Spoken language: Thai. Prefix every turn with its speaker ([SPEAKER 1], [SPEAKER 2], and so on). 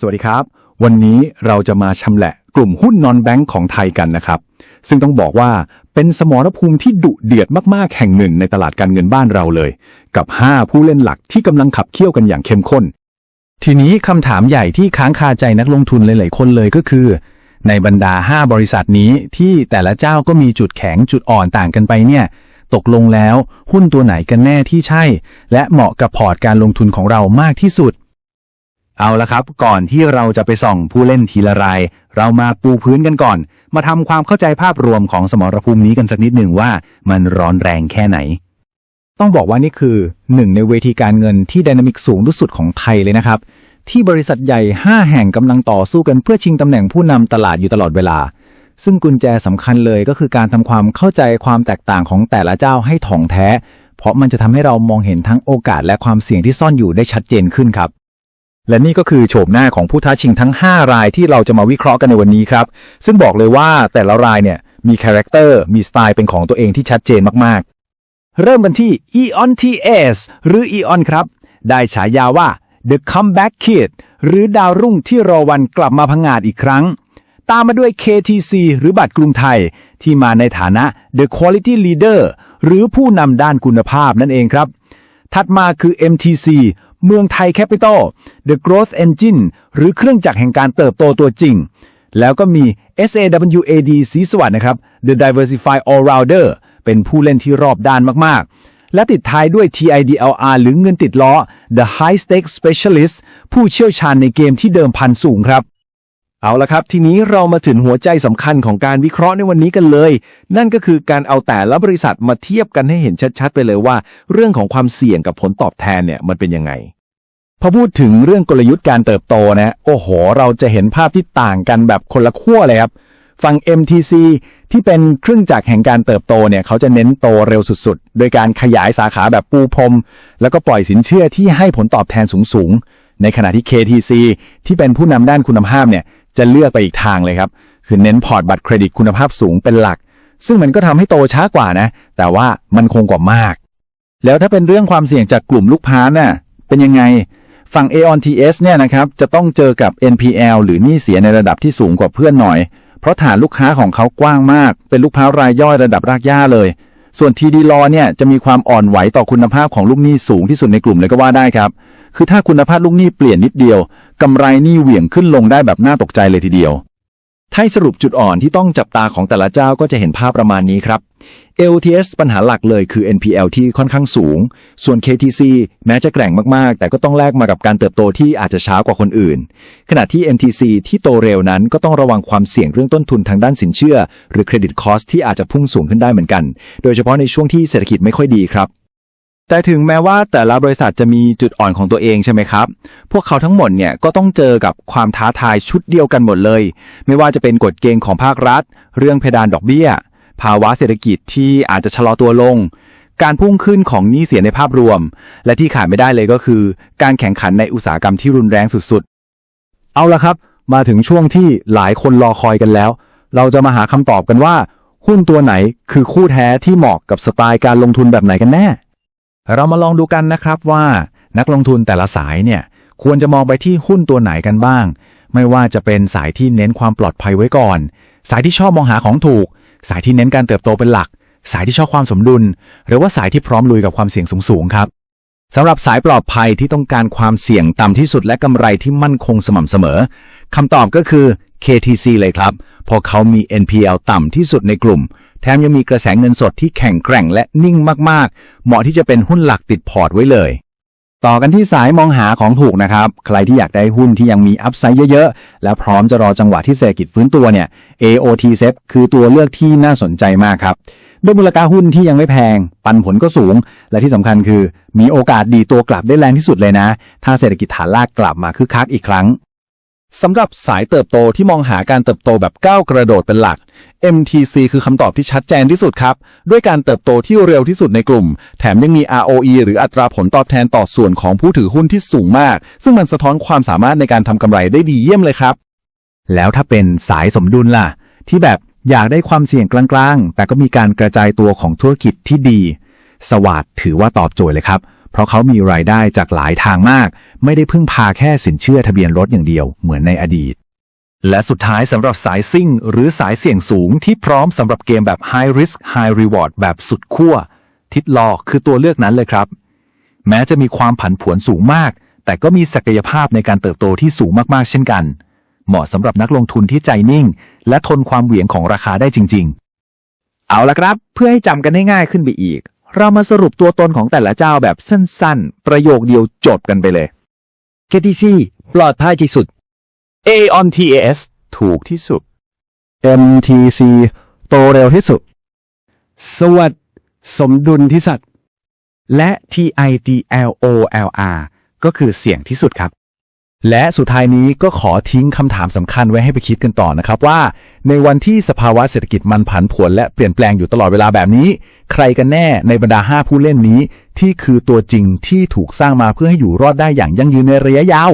[SPEAKER 1] สวัสดีครับ วันนี้เราจะมาชำแหละกลุ่มหุ้นนอนแบงก์ของไทยกันนะครับ ซึ่งต้องบอกว่าเป็นสมรภูมิที่ดุเดือดมากๆแห่งหนึ่งในตลาดการเงินบ้านเราเลย กับ 5 ผู้เล่นหลักที่กำลังขับเคี่ยวกันอย่างเข้มข้น
[SPEAKER 2] ทีนี้คำถามใหญ่ที่ค้างคาใจนักลงทุนหลายๆคนเลยก็คือ ในบรรดา 5 บริษัทนี้ที่แต่ละเจ้าก็มีจุดแข็งจุดอ่อนต่างกันไปเนี่ยตกลงแล้วหุ้นตัวไหนกันแน่ที่ใช่ และเหมาะกับพอร์ตการลงทุนของเรามากที่สุด
[SPEAKER 1] เอาละครับ ก่อนที่เราจะไปส่องผู้เล่นทีละราย เรามาปูพื้นกันก่อน มาทำความเข้าใจภาพรวมของสมรภูมินี้กันสักนิดหนึ่งว่ามันร้อนแรงแค่ไหน
[SPEAKER 2] ต้องบอกว่านี่คือหนึ่งในเวทีการเงินที่ไดนามิกสูงที่สุดของไทยเลยนะครับ ที่บริษัทใหญ่ 5 แห่งกำลังต่อสู้กันเพื่อชิงตำแหน่งผู้นำตลาดอยู่ตลอดเวลา ซึ่งกุญแจสำคัญเลยก็คือการทำความเข้าใจความแตกต่างของแต่ละเจ้าให้ถ่องแท้ เพราะมันจะทำให้เรามองเห็นทั้งโอกาสและความเสี่ยงที่ซ่อนอยู่ได้ชัดเจนขึ้นครับ
[SPEAKER 1] และนี่ก็คือโฉมหน้าของผู้ท้าชิงทั้ง 5 รายที่เราจะมาวิเคราะห์กันในวันนี้ครับ ซึ่งบอกเลยว่าแต่ละรายเนี่ยมีคาแรคเตอร์มีสไตล์เป็นของตัวเองที่ชัดเจนมากๆ เริ่มกันที่ Eon TS หรือ Eon ครับ ได้ฉายาว่า The Comeback Kid หรือดาวรุ่งที่รอวันกลับมาพังงาดอีกครั้ง ตามมาด้วย KTC หรือบัตรกรุงไทย ที่มาในฐานะ The Quality Leader หรือผู้นำด้านคุณภาพนั่นเองครับ ถัดมาคือ MTC เมืองไทยแคปิตอล The Growth Engine หรือเครื่องจักรแห่งการเติบโตตัวจริง แล้วก็มี SAWAD สีสวัสดนะครับ The Diversify All-Rounder เป็นผู้เล่นที่รอบด้านมาก ๆ และติดท้ายด้วย TIDLR หรือเงินติดล้อ The High Stake Specialist ผู้เชี่ยวชาญในเกมที่เดิมพันสูงครับ เอาละครับ ทีนี้เรามาถึงหัวใจสำคัญของการวิเคราะห์ในวันนี้กันเลย นั่นก็คือการเอาแต่ละบริษัทมาเทียบกันให้เห็นชัดๆ ไปเลยว่า เรื่องของความเสี่ยงกับผลตอบแทนเนี่ยมันเป็นยังไงพอพูดถึงเรื่องกลยุทธ์การเติบโตนะโอ้โห เราจะเห็นภาพที่ต่างกันแบบคนละขั้วเลยครับฝั่ง MTC ที่เป็นเครื่องจักรแห่งการเติบโตเนี่ยเขาจะเน้นโตเร็วสุดๆ โดยการขยายสาขาแบบปูพรม แล้วก็ปล่อยสินเชื่อที่ให้ผลตอบแทนสูงๆ ในขณะที่ KTC ที่เป็นผู้นำด้านคุณภาพเนี่ย จะเลือกไปอีกทางเลยครับ คือเน้นพอร์ตบัตรเครดิตคุณภาพสูงเป็นหลัก ซึ่งมันก็ทำให้โตช้ากว่านะ แต่ว่ามันคงกว่ามาก แล้วถ้าเป็นเรื่องความเสี่ยงจากกลุ่มลูกค้าน่ะเป็นยังไงฝั่ง Aon TS เนี่ยนะครับจะต้องเจอกับ NPL หรือหนี้เสียในระดับที่สูงกว่าเพื่อนหน่อย เพราะฐานลูกค้าของเขากว้างมาก เป็นลูกค้ารายย่อยระดับรากหญ้าเลย ส่วน TD Law เนี่ยจะมีความอ่อนไหวต่อคุณภาพของลูกหนี้สูงที่สุดในกลุ่มเลยก็ว่าได้ครับ คือถ้าคุณภาพลูกหนี้เปลี่ยนนิดเดียวกำไรหนี้เหวี่ยงขึ้นลงได้แบบน่าตกใจเลยทีเดียวถ้าสรุปจุดอ่อนที่ต้องจับตาของแต่ละเจ้าก็จะเห็นภาพประมาณนี้ครับ LTS ปัญหาหลักเลยคือ NPL ที่ค่อนข้างสูง ส่วน KTC แม้จะแกร่งมาก ๆ แต่ก็ต้องแลกมากับการเติบโตที่อาจจะช้ากว่าคนอื่น ขณะที่ MTC ที่โตเร็วนั้นก็ต้องระวังความเสี่ยงเรื่องต้นทุนทางด้านสินเชื่อ หรือเครดิตคอสที่อาจจะพุ่งสูงขึ้นได้เหมือนกัน โดยเฉพาะในช่วงที่เศรษฐกิจไม่ค่อยดีครับ แต่ถึงแม้ว่าแต่ละบริษัทจะมีจุดอ่อนของตัวเองใช่ไหมครับ พวกเขาทั้งหมดเนี่ยก็ต้องเจอกับความท้าทายชุดเดียวกันหมดเลย ไม่ว่าจะเป็นกฎเกณฑ์ของภาครัฐ เรื่องเพดานดอกเบี้ย ภาวะเศรษฐกิจที่อาจจะชะลอตัวลง การพุ่งขึ้นของหนี้เสียในภาพรวม และที่ขาดไม่ได้เลยก็คือ การแข่งขันในอุตสาหกรรมที่รุนแรงสุดๆ เอาละครับ มาถึงช่วงที่หลายคนรอคอยกันแล้ว เราจะมาหาคำตอบกันว่า หุ้นตัวไหนคือคู่แท้ที่เหมาะกับสไตล์การลงทุนแบบไหนกันแน่ เรามาลองดูกันนะครับว่านักลงทุนแต่ละสายเนี่ยควรจะมองไปที่หุ้นตัวไหนกันบ้าง ไม่ว่าจะเป็นสายที่เน้นความปลอดภัยไว้ก่อน สายที่ชอบมองหาของถูก สายที่เน้นการเติบโตเป็นหลัก สายที่ชอบความสมดุล หรือว่าสายที่พร้อมลุยกับความเสี่ยงสูงๆครับสำหรับสายปลอดภัยที่ต้องการความเสี่ยงต่ำที่สุดและกำไรที่มั่นคงสม่ำเสมอคำตอบก็คือ KTC เลยครับเพราะเขามี NPL ต่ำที่สุดในกลุ่ม แถมยังมีกระแสเงินสดที่แข็งแกร่งและนิ่งมากๆ เหมาะที่จะเป็นหุ้นหลักติดพอร์ตไว้เลย ต่อกันที่สายมองหาของถูกนะครับ ใครที่อยากได้หุ้นที่ยังมีอัพไซด์เยอะๆ และพร้อมจะรอจังหวะที่เศรษฐกิจฟื้นตัวเนี่ย AOT s e p คือตัวเลือกที่น่าสนใจมากครับด้วยมูลค่าหุ้นที่ยังไม่แพง ปันผลก็สูง และที่สำคัญคือ มีโอกาสดีตัวกลับได้แรงที่สุดเลยนะ ถ้าเศรษฐกิจฐานลากกลับมาคึกคักอีกครั้ง สำหรับสายเติบโตที่มองหาการเติบโตแบบก้าวกระโดดเป็นหลัก MTC คือคำตอบที่ชัดเจนที่สุดครับ ด้วยการเติบโตที่เร็วที่สุดในกลุ่ม แถมยังมี ROE หรืออัตราผลตอบแทนต่อส่วนของผู้ถือหุ้นที่สูงมาก ซึ่งมันสะท้อนความสามารถในการทำกำไรได้ดีเยี่ยมเลยครับ แล้วถ้าเป็นสายสมดุลล่ะ ที่แบบอยากได้ความเสี่ยงกลางๆ แต่ก็มีการกระจายตัวของธุรกิจที่ดี สวัสดถือว่าตอบโจทย์เลยครับ เพราะเขามีรายได้จากหลายทางมาก ไม่ได้พึ่งพาแค่สินเชื่อทะเบียนรถอย่างเดียวเหมือนในอดีต และสุดท้ายสำหรับสายซิ่ง หรือสายเสี่ยงสูงที่พร้อมสำหรับเกมแบบ High Risk High Reward แบบสุดขั้วทิดลอคือตัวเลือกนั้นเลยครับ แม้จะมีความผันผวนสูงมาก แต่ก็มีศักยภาพในการเติบโตที่สูงมากๆ เช่นกัน เหมาะสำหรับนักลงทุนที่ใจนิ่ง และทนความเหวี่ยงของราคาได้จริง ๆ
[SPEAKER 2] เอาละครับ เพื่อให้จำกันได้ง่ายขึ้นไปอีก เรามาสรุปตัวตนของแต่ละเจ้าแบบสั้นๆ ประโยคเดียวจบกันไปเลย KTC ปลอดภัยที่สุด
[SPEAKER 1] Aon TAS ถูกที่สุด
[SPEAKER 2] MTC โตเร็วที่สุด สวัสดสมดุลที่สุดและ TIDLOLR ก็คือเสียงที่สุดครับ และสุดท้ายนี้ก็ขอทิ้งคำถามสำคัญไว้ให้ไปคิดกันต่อนะครับว่า ในวันที่สภาวะเศรษฐกิจมันผันผวนและเปลี่ยนแปลงอยู่ตลอดเวลาแบบนี้ ใครกันแน่ในบรรดา 5 ผู้เล่นนี้ ที่คือตัวจริงที่ถูกสร้างมาเพื่อให้อยู่รอดได้อย่างยั่งยืนในระยะยาว